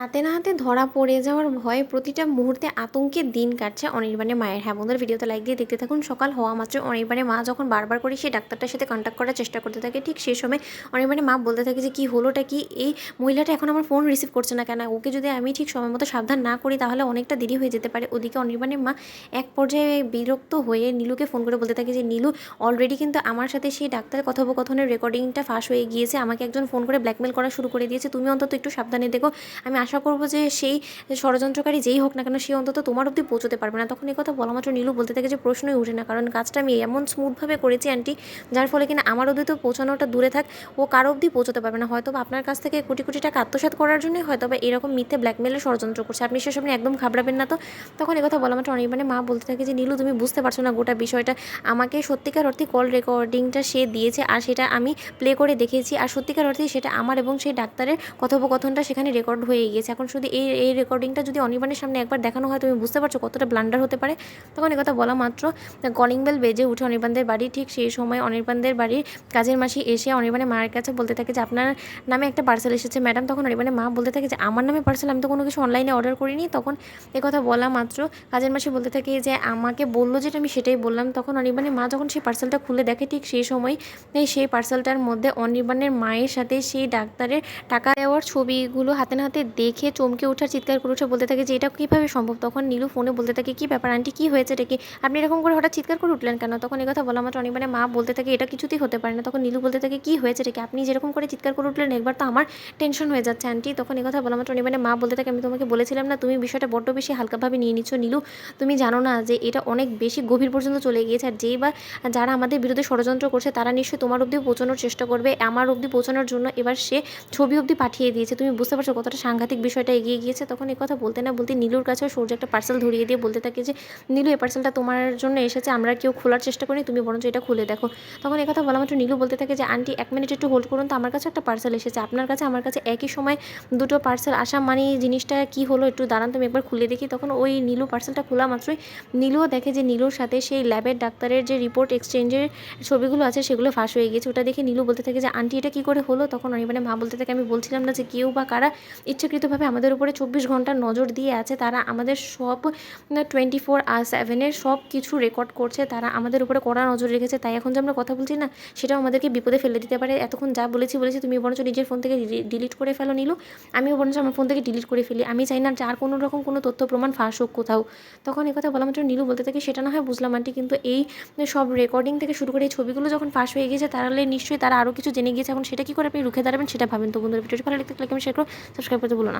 হাতে না হাতে ধরা পড়ে যাওয়ার ভয়ে প্রতিটা মুহূর্তে আতঙ্কের দিন কাটছে অনির্বাণের মায়ের। হ্যাঁ বন্ধুর, ভিডিওতে লাইক দিয়ে দেখতে থাকুন। সকাল হওয়া মাত্র অনির্বাণের মা যখন বারবার করে সেই ডাক্তারটার সাথে কন্ট্যাক্ট করার চেষ্টা করতে থাকে, ঠিক সেই সময় অনির্বাণের মা বলতে থাকে যে, কী হলোটা কি? এই মহিলাটা এখন আমার ফোন রিসিভ করছে না কেন? ওকে যদি আমি ঠিক সময় মতো সাবধান না করি, তাহলে অনেকটা দেরি হয়ে যেতে পারে। ওদিকে অনির্বাণের মা এক পর্যায়ে বিরক্ত হয়ে নীলুকে ফোন করে বলতে থাকে যে, নীলু অলরেডি কিন্তু আমার সাথে সেই ডাক্তার কথোপকথনের রেকর্ডিংটা ফাঁস হয়ে গিয়েছে। আমাকে একজন ফোন করে ব্ল্যাকমেল করা শুরু করে দিয়েছে। তুমি অন্তত একটু সাবধানে দেখো। আমি আশা করব যে সেই ষড়যন্ত্রকারী যেই হোক না কেন, সে অন্তত তোমার অবধি পৌঁছতে পারবে না। তখন এই কথা বলা মাত্র নীলু বলতে থাকে যে প্রশ্নই উঠে না, কারণ কাজটা আমি এমন স্মুথভাবে করেছি আন্টি যার ফলে কিনা আমার অবধি তো পৌঁছানোটা দূরে থাক, ও কারও অব্দি পৌঁছতে পারবে না। হয়তো আপনার কাছ থেকে কোটি কোটি টাকা আত্মসাৎ করার জন্যই হয়তো বা এরকম মিথ্যে ব্ল্যাকমেলের ষড়যন্ত্র করছে। আপনি সেসব নিয়ে একদম ঘাবড়াবেন না তো। তখন কথা বলা মাত্র অনেক মানে মা বলতে থাকে যে, নীলু, তুমি বুঝতে পারছ না গোটা বিষয়টা। আমাকে সত্যিকার অর্থে কল রেকর্ডিংটা সে দিয়েছে আর সেটা আমি প্লে করে দেখেছি আর সত্যিকার অর্থে সেটা আমার এবং সেই ডাক্তারের কথোপকথনটা সেখানে রেকর্ড হয়ে গিয়েছে। এখন শুধু এই এই রেকর্ডিংটা যদি অনির্বাণের সামনে একবার দেখানো হয়, তুমি বুঝতে পারছ কতটা ব্লান্ডার হতে পারে। তখন কথা বলা মাত্র কলিং বেল বেজে উঠে অনির্বাণদের বাড়ি। ঠিক সেই সময় অনির্বাণদের বাড়ির কাজের মাসি এসে অনির্বাণের মায়ের কাছে বলতে থাকে যে, আপনার নামে একটা পার্সেল এসেছে ম্যাডাম তখন অনির্বাণের মা বলতে থাকে যে, আমার নামে পার্সেল আমি তো কোনো কিছু অনলাইনে অর্ডার করিনি। তখন কথা বলা মাত্র, কাজের মাসি বলতে থাকে যে, আমাকে বলল যেটা, আমি সেটাই বললাম। তখন অনির্বাণের মা যখন সেই পার্সেলটা খুলে দেখে, ঠিক সেই সময় সেই পার্সেলটার মধ্যে অনির্বাণের মায়ের সাথে সেই ডাক্তারের টাকা দেওয়ার ছবিগুলো হাতে না হাতে দেখে চমকে ওঠার চিৎকার করে উঠে বলতে থাকে যে এটা কীভাবে সম্ভব? তখন নীলু ফোনে বলতে থাকে, কী ব্যাপার আন্টি, কী হয়েছে এটা কি আপনি এরকম করে হঠাৎ চিৎকার করে উঠলেন কেন? তখন কথা বলা মাত্র অনির্বাণে মা বলতে থাকে, এটা কিছুতেই হতে পারে না। তখন নীলু বলতে থাকে, কী হয়েছে এটা কি আপনি যেরকম করে চিৎকার করে উঠলেন, একবার তো আমার টেনশন হয়ে যাচ্ছে, আন্টি। তখন কথা বলা মাত্র অনির্বাণে মা বলতে থাকে, আমি তোমাকে বলেছিলাম না, তুমি বিষয়টা বড্ড বেশি হালকাভাবে নিয়ে নিচ্ছ, নীলু। তুমি জানো না যে এটা অনেক বেশি গভীর পর্যন্ত চলে গিয়েছে, আর যেই বা যারা আমাদের বিরুদ্ধে ষড়যন্ত্র করছে, তারা নিশ্চয়ই তোমার অবধি পৌঁছানোর চেষ্টা করবে। আমার অবধি পৌঁছানোর জন্য এবার সে ছবি অবধি পাঠিয়ে দিয়েছে। তুমি বুঝতে পারছ কতটা সাংঘাতিক বিষয়টা এগিয়ে গিয়েছে, তখন কথা বলতে না বলতে নীলুর কাছেও সূর্য একটা পার্সেল ধরিয়ে দিয়ে বলতে থাকে যে, নীলু, এই পার্সেলটা তোমার জন্য এসেছে, আমরা কেউ খোলার চেষ্টা করি তুমি বরঞ্চ এটা খুলে দেখো। তখন কথা বলা মাত্র নীলু বলতে থাকে যে, আন্টি, এক মিনিট একটু হোল্ড করুন তো, আমার কাছে একটা পার্সেল এসেছে, আপনার কাছে, আমার কাছে একই সময় দুটো পার্সেল আসা মানে জিনিসটা কি হলো একটু দাঁড়ান তুমি একবার খুলে দেখি। তখন ওই নীলু পার্সেলটা খোলা মাত্রই নীলুও দেখে যে, নীলুর সাথে সেই ল্যাবের ডাক্তারের যে রিপোর্ট এক্সচেঞ্জের ছবিগুলো আছে, সেগুলো ফাঁস হয়ে গেছে ওটা দেখে নীলু বলতে থাকে যে, আন্টি, এটা কী করে হলো? তখন অনির্বাণে মা বলতে থাকে, আমি বলছিলাম না যে, কেউ বা কারা ইচ্ছাকৃতভাবে আমাদের উপরে চব্বিশ ঘণ্টা নজর দিয়ে আছে, তারা আমাদের সব টোয়েন্টি ফোর আর সেভেনের সব কিছু রেকর্ড করছে, তারা আমাদের উপরে কড়া নজর রেখেছে। তাই এখন যে আমরা কথা বলছি না, সেটাও আমাদেরকে বিপদে ফেলে দিতে পারে। এতক্ষণ যা বলেছি বলেছি, তুমি বরঞ্চ নিজের ফোন থেকে ডিলিট করে ফেলো নিলো। আমিও বরঞ্চ আমার ফোন থেকে ডিলিট করে ফেলি। আমি চাই না যে আর কোনো রকম কোনো তথ্য, প্রমাণ ফাঁস হোক কোথাও। তখন কথা বলা মাত্র নীলু বলতে থাকে, সেটা না হয় বুঝলাম আন্টি, কিন্তু এই সব রেকর্ডিং থেকে শুরু করে এই ছবিগুলো যখন ফাঁস হয়ে গিয়েছে, তাহলে নিশ্চয়ই তারা আরও কিছু জেনে গিয়েছে। এখন সেটা কী করে আপনি রুখে দাঁড়াবেন সেটা ভাবেন। তো বন্ধুরা, ভিডিওটি ভালো লাগতে লাগলে আমি করো। সাবস্ক্রাইব করতে ভুলো না।